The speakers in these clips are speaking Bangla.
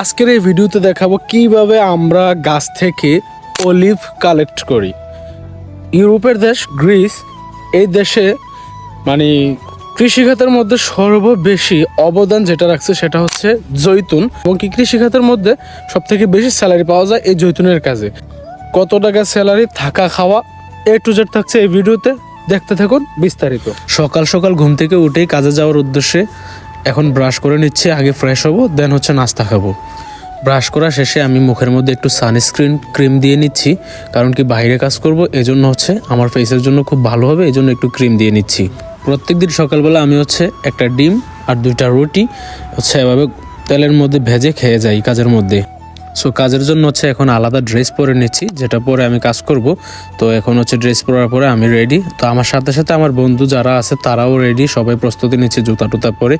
আজকের এই ভিডিওতে দেখাবো কীভাবে আমরা গাছ থেকে অলিভ কালেক্ট করি। ইউরোপের দেশ গ্রিস, এই দেশে মানে কৃষিখাতের মধ্যে সর্ববেশি অবদান যেটা রাখছে সেটা হচ্ছে জৈতুন এবং কি কৃষিখাতের মধ্যে সব থেকে বেশি স্যালারি পাওয়া যায় এই জৈতুনের কাজে। কত টাকা স্যালারি, থাকা, খাওয়া, এ টু জেড থাকছে এই ভিডিওতে। দেখতে থাকুন বিস্তারিত। সকাল সকাল ঘুম থেকে উঠেই কাজে যাওয়ার উদ্দেশ্যে এখন ব্রাশ করে নিচ্ছি, আগে ফ্রেশ হব দেন হচ্ছে নাস্তা খাব। ব্রাশ করা শেষে আমি মুখের মধ্যে একটু সানস্ক্রিন ক্রিম দিয়ে নিচ্ছি, কারণ কি বাইরে কাজ করব, এজন্য হচ্ছে আমার ফেসের জন্য খুব ভালো হবে, এজন্য জন্য একটু ক্রিম দিয়ে নিচ্ছি। প্রত্যেক দিন সকালবেলা আমি হচ্ছে একটা ডিম আর দুইটা রুটি হচ্ছে এভাবে তেলের মধ্যে ভেজে খেয়ে যাই কাজের মধ্যে। সো কাজের জন্য হচ্ছে এখন আলাদা ড্রেস পরে নিচ্ছি, যেটা পরে আমি কাজ করব। তো এখন হচ্ছে ড্রেস পরার পরে আমি রেডি তো আমার সাথে সাথে আমার বন্ধু যারা আছে, তারাও রেডি সবাই প্রস্তুতি নিচ্ছে জুতা টুতা পরে।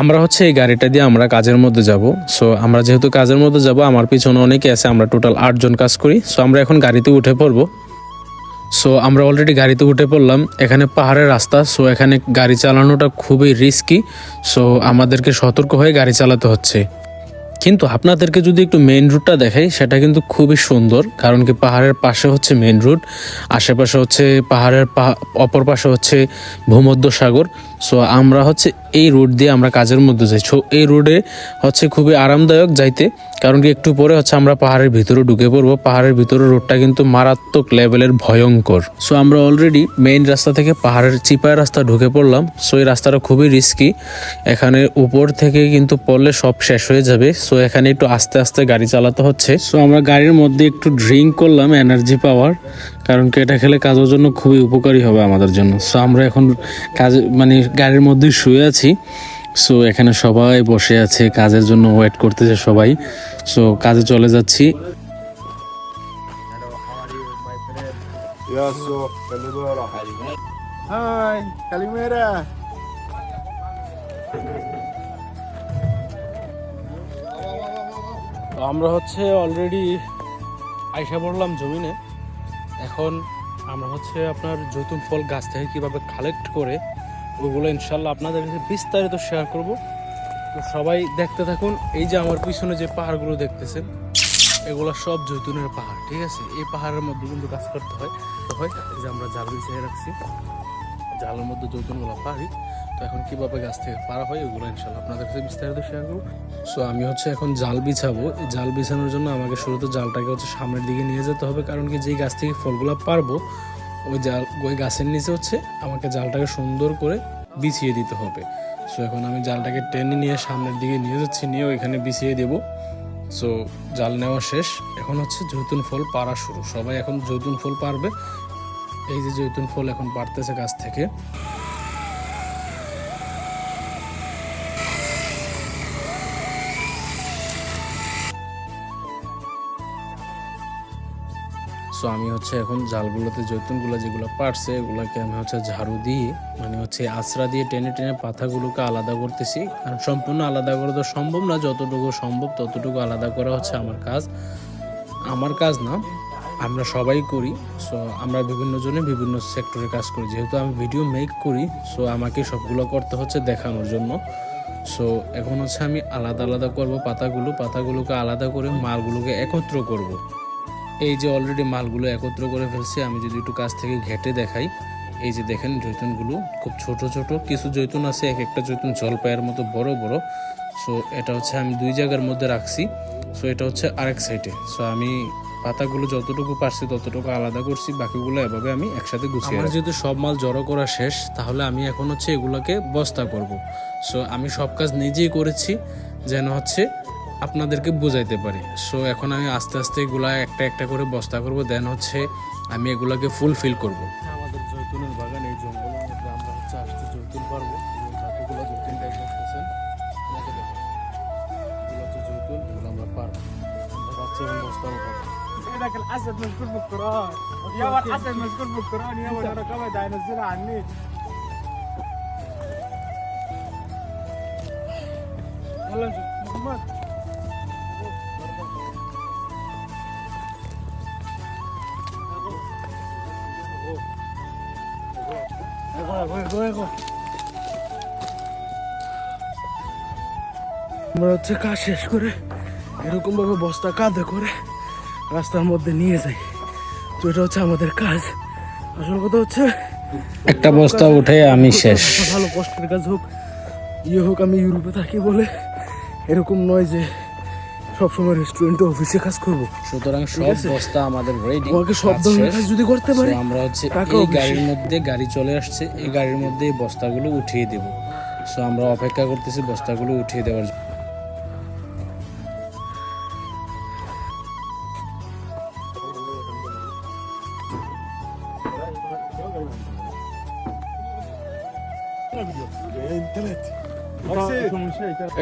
আমরা হচ্ছে এই গাড়িটা দিয়ে আমরা কাজের মধ্যে যাব। সো আমরা যেহেতু কাজের মধ্যে যাব, আমার পিছনে অনেকে আছে, আমরা টোটাল আটজন কাজ করি। সো আমরা এখন গাড়িতে উঠে পড়ব। সো আমরা অলরেডি গাড়িতে উঠে পড়লাম, এখানে পাহাড়ের রাস্তা সো এখানে গাড়ি চালানোটা খুবই রিস্কি সো আমাদেরকে সতর্ক হয়ে গাড়ি চালাতে হচ্ছে। কিন্তু আপনাদেরকে যদি একটু মেইন রুটটা দেখাই, সেটা কিন্তু খুবই সুন্দর। কারণ কি পাহাড়ের পাশে হচ্ছে মেইন রুট আশেপাশে হচ্ছে পাহাড়ের অপর পাশে হচ্ছে ভূমধ্য সাগর সো আমরা হচ্ছে এই রুট দিয়ে আমরা কাজের মধ্যে যাই। সো এই রোডে হচ্ছে খুবই আরামদায়ক যাইতে। কারণ কি একটু পরে হচ্ছে আমরা পাহাড়ের ভিতরে ঢুকে পড়ব। পাহাড়ের ভিতরে রোডটা কিন্তু মারাত্মক লেভেলের ভয়ঙ্কর। সো আমরা অলরেডি মেইন রাস্তা থেকে পাহাড়ের চিপায় রাস্তা ঢুকে পড়লাম। সো এই রাস্তাটা খুবই রিস্কি এখানে উপর থেকে কিন্তু পড়লে সব শেষ হয়ে যাবে। সো এখানে একটু আস্তে আস্তে গাড়ি চালাতে হচ্ছে। সো আমরা গাড়ির মধ্যে একটু ড্রিঙ্ক করলাম এনার্জি পাওয়ার কারণ কি এটা খেলে কাজের জন্য খুবই উপকারী হবে আমাদের জন্য। সো আমরা এখন কাজ মানে গাড়ির মধ্যে শুয়ে আছি। সো এখানে সবাই বসে আছে কাজের জন্য ওয়েট করতেছে সবাই। সো কাজে চলে যাচ্ছি. Hi, Calimera. তো আমরা হচ্ছে অলরেডি আইসা পড়লাম জমিনে। এখন আমরা হচ্ছে আপনার জৈতুন ফল গাছ থেকে কীভাবে কালেক্ট করে, ওগুলো ইনশাল্লাহ আপনাদের কাছে বিস্তারিত শেয়ার করব। তো সবাই দেখতে থাকুন, এই যে আমার পিছনে যে পাহাড়গুলো দেখতেছেন, এগুলো সব জৈতুনের পাহাড়, ঠিক আছে? এই পাহাড়ের মধ্যে কিন্তু কাজ করতে হয়। হয় যে আমরা জাল বিছিয়ে রাখছি। জালের মধ্যে জৈতুনগুলো পারি তো এখন কীভাবে গাছ থেকে পারা হয় এগুলো ইনশাল্লাহ আপনাদের কাছে বিস্তারিত শেয়ার করব। সো আমি হচ্ছে এখন জাল বিছাবো। এই জাল বিছানোর জন্য আমাকে শুরুতে জালটাকে হচ্ছে সামনের দিকে নিয়ে যেতে হবে, কারণ কি যেই গাছ থেকে ফলগুলো পারব, ওই জাল, ওই গাছের নিচে হচ্ছে আমাকে জালটাকে সুন্দর করে বিছিয়ে দিতে হবে। সো এখন আমি জালটাকে টেনে নিয়ে সামনের দিকে নিয়ে যাচ্ছি, নিয়ে ওইখানে বিছিয়ে দেবো। সো জাল নেওয়া শেষ। এখন হচ্ছে জৈতুন ফল পাড়া শুরু। সবাই এখন জৈতুন ফল পারবে। এই যে জৈতুন ফল এখন পারতেছে গাছ থেকে। সো আমি হচ্ছে এখন জালগুলোতে জৈতুনগুলো যেগুলো পারছে এগুলোকে আমি হচ্ছে ঝাড়ু দিয়ে মানে হচ্ছে আশ্রা দিয়ে টেনে টেনে পাতাগুলোকে আলাদা করতেছি। কারণ সম্পূর্ণ আলাদা করা তো সম্ভব না, যতটুকু সম্ভব ততটুকু আলাদা করা হচ্ছে আমার কাজ। আমার কাজ না আমরা সবাই করি সো আমরা বিভিন্ন জনে বিভিন্ন সেক্টরে কাজ করি। যেহেতু আমি ভিডিও মেক করি সো আমাকে সবগুলো করতে হচ্ছে দেখানোর জন্য। সো এখন হচ্ছে আমি আলাদা আলাদা করব পাতাগুলো, পাতাগুলোকে আলাদা করে মালগুলোকে একত্র করব। এই যে অলরেডি মালগুলো একত্র করে ফেলছি, আমি যদি একটু কাছ থেকে ঘেটে দেখাই, এই যে দেখেন জৈতুনগুলো খুব ছোট ছোট, কিছু জৈতুন আছে, এক একটা জৈতুন জলপাইয়ের মতো বড় বড়। সো এটা হচ্ছে আমি দুই জায়গার মধ্যে রাখছি সো এটা হচ্ছে আরেক সাইডে সো আমি পাতাগুলো যতটুকু পারছি ততটুকু আলাদা করছি বাকিগুলো এভাবে আমি একসাথে গুছিয়ে আমার যেহেতু সব মাল জড়ো করা শেষ তাহলে আমি এখন হচ্ছে এগুলোকে বস্তা করব। সো আমি সব কাজ নিজেই করেছি যেন হচ্ছে আপনাদেরকে বোঝাইতে পারি। সো এখন আমি আস্তে আস্তে এগুলা একটা একটা করে বস্তা করব দেন হচ্ছে আমি এগুলাকে ফুলফিল করব। আমাদের জৈতুনের বাগান এই জঙ্গলের মধ্যে আমরা হচ্ছে আসতে জৈতুন পারব যতগুলো জৈতুন দেখুন এগুলো হচ্ছে জৈতুন এগুলো আমরা পারব আমরা যাচ্ছি এখন বস্তা উঠাবো। كده الحسد مذكور في القران يابا الحسد مذكور في القران يا ده رقمها هينزلها على النت يلا نشوف محمد. আমরা হচ্ছে কাজ শেষ বস্তা কাঁধে করে রাস্তার মধ্যে নিয়ে যাই। তো এটা হচ্ছে আমাদের কাজ। আসল কথা হচ্ছে একটা বস্তা উঠে আমি শেষ। ভালো কষ্টের কাজ হোক ইয়ে হোক আমি ইউরোপে থাকি বলে। এরকম নয় যে সবসময় রেস্টুরেন্টে অফিসে কাজ করব। সুতরাং সব বস্তা আমাদের রেডি আমাকে সব ধরনের কাজ যদি করতে পারি আমরা হচ্ছে এই গাড়ির মধ্যে গাড়ি চলে আসছে এই গাড়ির মধ্যে এই বস্তাগুলো উঠিয়ে দেব। সো আমরা অপেক্ষা করতেছি বস্তাগুলো উঠিয়ে দেওয়ার জন্য।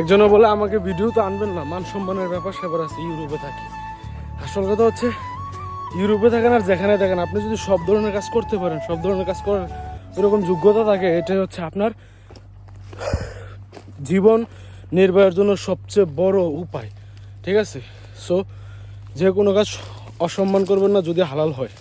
একজনে বলে আমাকে ভিডিও তো আনবেন না, মান সম্মানের ব্যাপার, সেবার আছে, ইউরোপে থাকি। আসল কথা হচ্ছে, ইউরোপে থাকেন আর যেখানে থাকেন, আপনি যদি সব ধরনের কাজ করতে পারেন, সব ধরনের কাজ করার এরকম যোগ্যতা থাকে, এটাই হচ্ছে আপনার জীবন নির্বাহের জন্য সবচেয়ে বড় উপায়, ঠিক আছে? সো যে কোনো কাজ অসম্মান করবেন না যদি হালাল হয়।